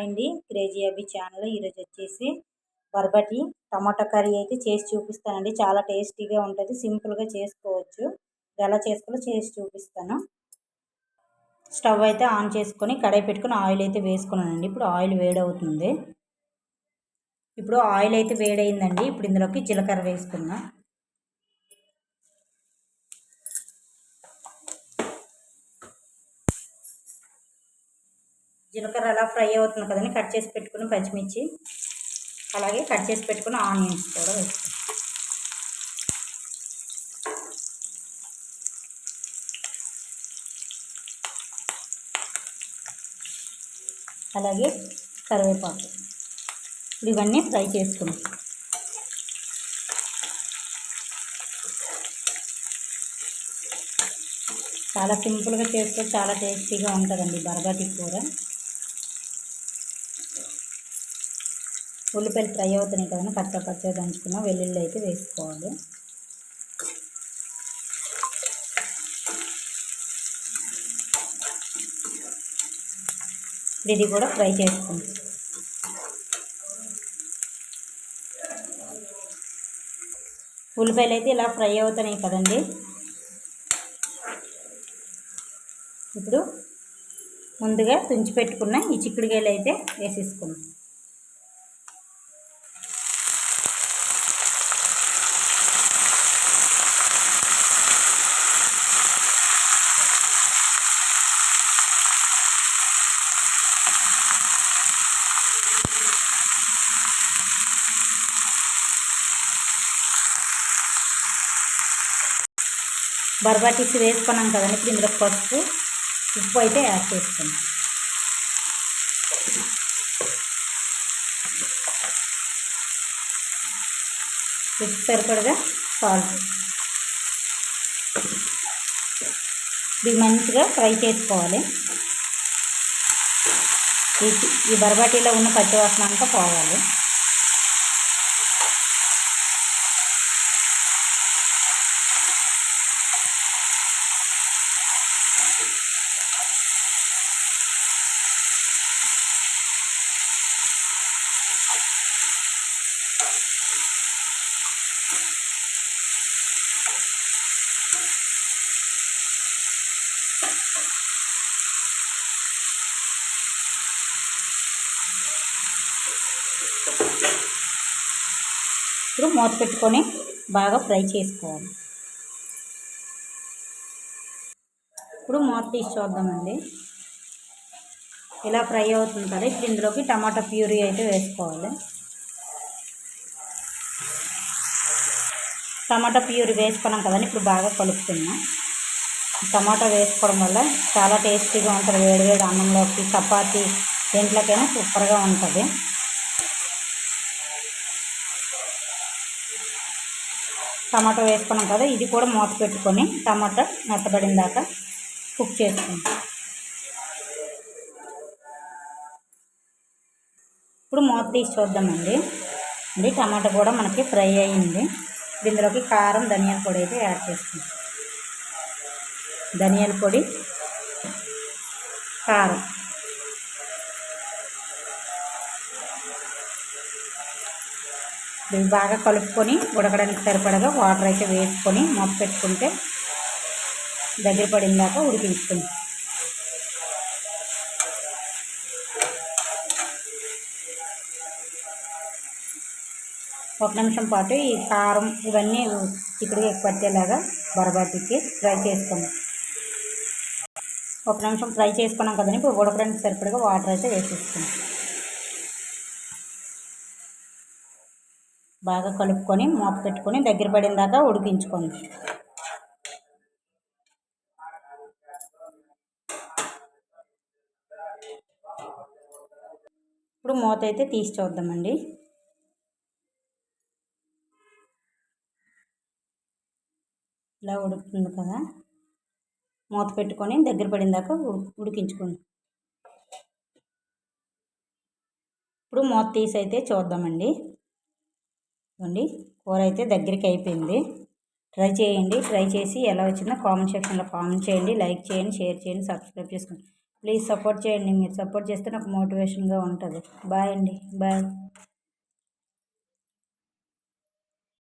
అండి క్రేజీ అబ్బి ఛానల్ ఈరోజు వచ్చేసి బర్బటి టమాటా కర్రీ అయితే చేసి చూపిస్తానండి. చాలా టేస్టీగా ఉంటుంది. సింపుల్గా చేసుకోవచ్చు. ఎలా చేసుకోవాలో చేసి చూపిస్తాను. స్టవ్ అయితే ఆన్ చేసుకొని కడాయి పెట్టుకొని ఆయిల్ అయితే వేసుకున్నానండి. ఇప్పుడు ఆయిల్ వేడవుతుంది. ఇప్పుడు ఆయిల్ అయితే వేడైందండి ఇప్పుడు ఇందులోకి జీలకర్ర వేసుకుందాం. జీలకర్ర అలా ఫ్రై అవుతుంది కదండి కట్ చేసి పెట్టుకుని పచ్చిమిర్చి. అలాగే కట్ చేసి పెట్టుకుని ఆనియన్స్ కూడా వేస్తాం అలాగే కరివేపాకు. ఇప్పుడు ఇవన్నీ ఫ్రై చేసుకుంటాం చాలా సింపుల్గా చేస్తే చాలా టేస్టీగా ఉంటుందండి బరగటి కూర. ఉల్లిపాయలు ఫ్రై అవుతున్నాయి కదా పచ్చ పచ్చ దంచుకున్న. వెల్లుల్లి అయితే వేసుకోవాలి. ఇది కూడా ఫ్రై చేసుకుంటాం ఉల్లిపాయలు అయితే ఇలా ఫ్రై అవుతున్నాయి కదండి. ఇప్పుడు ముందుగా తుంచి పెట్టుకున్న ఈ చిక్కుడుకాయలు అయితే వేసేసుకుందాం. బర్బాటీస్ వేసుకున్నాం కదండి. ఇప్పుడు ఇందులో పసుపు ఉప్పు అయితే యాడ్ చేసుకున్నాం ఉప్పు సరిపడగా సాల్ట్ ఇది మంచిగా ఫ్రై చేసుకోవాలి. ఈ బర్బాటీలో ఉన్న పచ్చివాసన అంతా పోవాలి. ఇప్పుడు మూత పెట్టుకొని బాగా ఫ్రై చేసుకోవాలి. ఇప్పుడు మూత తీసి చూద్దామండి. ఇలా ఫ్రై అవుతుంది కదా ఇప్పుడు ఇందులోకి టమాటా ప్యూరీ అయితే వేసుకోవాలి. టమాటా ప్యూర్ వేసుకున్నాం కదండి ఇప్పుడు బాగా కలుపుతున్నాం టమాటా వేసుకోవడం వల్ల చాలా టేస్టీగా ఉంటుంది వేడివేడి అన్నంలోకి చపాతీ దేంట్లోకైనా సూపర్గా ఉంటుంది. టమాటా వేసుకున్నాం కదా ఇది కూడా మూత పెట్టుకొని టమాటా మెత్తబడిన దాకా కుక్ చేసుకుంటాం ఇప్పుడు మూత తీసి చూద్దామండి. ఇది టమాటా కూడా మనకి ఫ్రై అయ్యింది దీనిలోకి కారం ధనియాల పొడి అయితే యాడ్ చేసుకుంటాం ధనియాల పొడి కారం. ఇవి బాగా కలుపుకొని ఉడకడానికి సరిపడగా వాటర్ అయితే వేసుకొని మొప్ప పెట్టుకుంటే దగ్గర పడిందాక ఉడికించుకుంటాం ఒక నిమిషం పాటు ఈ కారం ఇవన్నీ చిక్కుడుగా పట్టేలాగా బరబాటికి ఫ్రై చేసుకుందాం. ఒక నిమిషం ఫ్రై చేసుకున్నాం కదండి ఇప్పుడు ఉడకడానికి సరిపడగా వాటర్ అయితే వేసేసుకుందాం. బాగా కలుపుకొని మూత పెట్టుకొని దగ్గర పడిన దాకా ఉడికించుకోండి ఇప్పుడు మూత అయితే తీసి చూద్దామండి. ఇలా ఉడుకుతుంది కదా. మూత పెట్టుకొని దగ్గర పడిందాక ఉడికించుకోండి. ఇప్పుడు మూత తీసి అయితే చూద్దామండి. ఇవ్వండి కూర అయితే దగ్గరికి అయిపోయింది. ట్రై చేయండి ట్రై చేసి ఎలా వచ్చిందో కామెంట్ సెక్షన్లో కామెంట్ చేయండి లైక్ చేయండి షేర్ చేయండి సబ్స్క్రైబ్ చేసుకోండి. ప్లీజ్ సపోర్ట్ చేయండి మీరు సపోర్ట్ చేస్తే నాకు మోటివేషన్గా ఉంటుంది. బాయ్ అండి బాయ్.